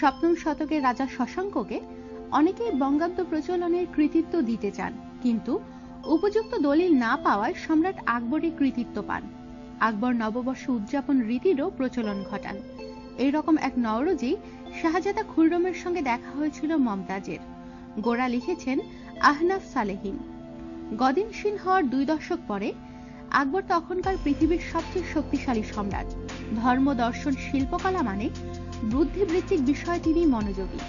সপ্তম শতকের রাজা শশাঙ্ককে অনেকেই বঙ্গাব্দ প্রচলনের কৃতিত্ব দিতে চান, কিন্তু উপযুক্ত দলিল না পাওয়ায় সম্রাট আকবরই কৃতিত্ব পান। আকবর নববর্ষ উদযাপন রীতিরও প্রচলন ঘটান। এই রকম এক নওরোজেই শাহজাদা খুররমের সঙ্গে দেখা হয়েছিল মমতাজের। গোড়া লিখেছেন, আহনাফ সালেহিন। গদিনশীল হওয়ার দুই দশক পরে আকবর তখনকার পৃথিবীর সবচেয়ে শক্তিশালী সম্রাট। ধর্ম, দর্শন, শিল্পকলা মানে বুদ্ধিবৃত্তিক বিষয়ে তিনি মনোযোগী।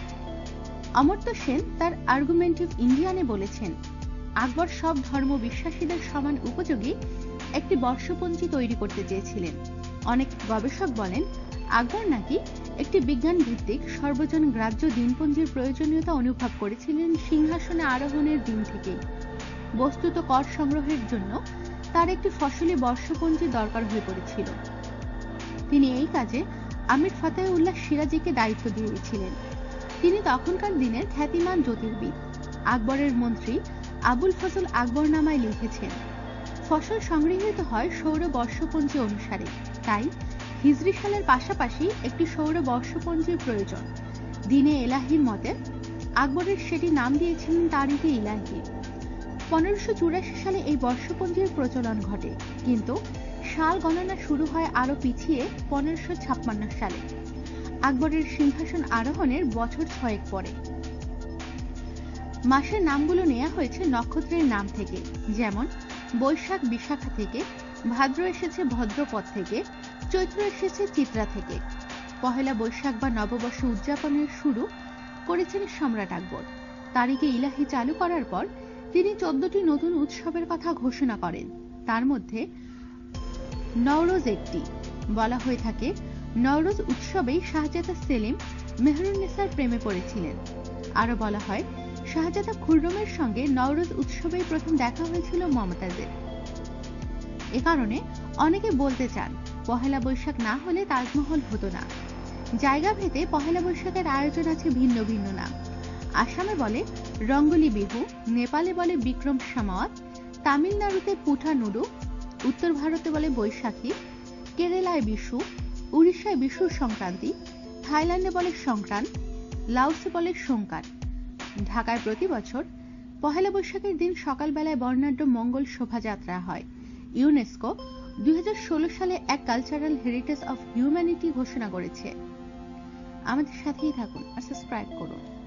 অমর্ত্য সেন তার আর্গুমেন্টিভ ইন্ডিয়ানে বলেছেন, আকবর সব ধর্ম বিশ্বাসীদের সমান উপযোগী একটি বর্ষপঞ্জি তৈরি করতে চেয়েছিলেন। অনেক গবেষক বলেন, আকবর নাকি একটি বিজ্ঞান ভিত্তিক সর্বজন গ্রাহ্য দিনপঞ্জির প্রয়োজনীয়তা অনুভব করেছিলেন সিংহাসনে আরোহণের দিন থেকেই। বস্তুত কর সংগ্রহের জন্য তার একটি ফসলি বর্ষপঞ্জি দরকার হয়ে পড়েছিল। তিনি এই কাজে আমির ফাতেহ উল্লাহ সিরাজিকে দায়িত্ব দিয়েছিলেন তিনি তখনকার দিনের খ্যাতিমান জ্যোতির্বিদ, আকবরের মন্ত্রী আবুল ফজল আকবর নামায় লিখেছেন, ফসল সংগৃহীত হয় সৌর বর্ষপঞ্জি অনুসারে। তাই হিজরি সালের পাশাপাশি একটি সৌর বর্ষপঞ্জির প্রয়োজন। দিনে এলাহির মতে আকবরের সেটি নাম দিয়েছিলেন তারিখে ইলাহি। পনেরোশো চুরাশি সালে এই বর্ষপঞ্জির প্রচলন ঘটে। কিন্তু সাল গণনা শুরু হয় আরও পিছিয়ে পনেরোশো ছাপ্পান্ন সালে। আকবরের সিংহাসন আরোহণের বছর ছয়েক পরে। মাসের নামগুলো নেওয়া হয়েছে নক্ষত্রের নাম থেকে। যেমন, বৈশাখ বিশাখা থেকে, ভাদ্র এসেছে ভদ্রপদ থেকে, চৈত্র এসেছে চিত্রা থেকে। পহেলা বৈশাখ বা নববর্ষ উদযাপনের শুরু করেছেন সম্রাট আকবর। তারিখে ইলাহি চালু করার পর তিনি চোদ্দটি নতুন উৎসবের কথা ঘোষণা করেন। তার মধ্যে নওরোজ একটি। বলা হয়ে থাকে, নওরোজ উৎসবেই শাহজাদা সেলিম মেহরুন্নেসার প্রেমে পড়েছিলেন। আরও বলা হয়, শাহজাদা খুররমের সঙ্গে নওরোজ উৎসবেই প্রথম দেখা হয়েছিল মমতাজের। এ কারণে অনেকে বলতে চান, পহেলা বৈশাখ না হলে তাজমহল হতো না। জায়গা ভেদে পহেলা বৈশাখের আয়োজন আছে ভিন্ন ভিন্ন নাম। আসামে বলে রঙ্গলি বিহু, নেপালে বলে বিক্রম সামাওয়াত, তামিলনাড়ুতে পুঠা নুডু, উত্তর ভারতে বলে বৈশাখী, কেরালায় বিশু, উড়িষ্যায় বিশু সংক্রান্তি, থাইল্যান্ডে বলে সংক্রান্ত লাওসে বলে সংকার ঢাকায় প্রতি বছর পহেলা বৈশাখের দিন সকালবেলায় বর্ণাঢ্য মঙ্গল শোভাযাত্রা হয়। ইউনেস্কো দুই হাজার ষোলো সালে এক কালচারাল হেরিটেজ অফ হিউম্যানিটি ঘোষণা করেছে। আমাদের সাথেই থাকুন আর সাবস্ক্রাইব করুন।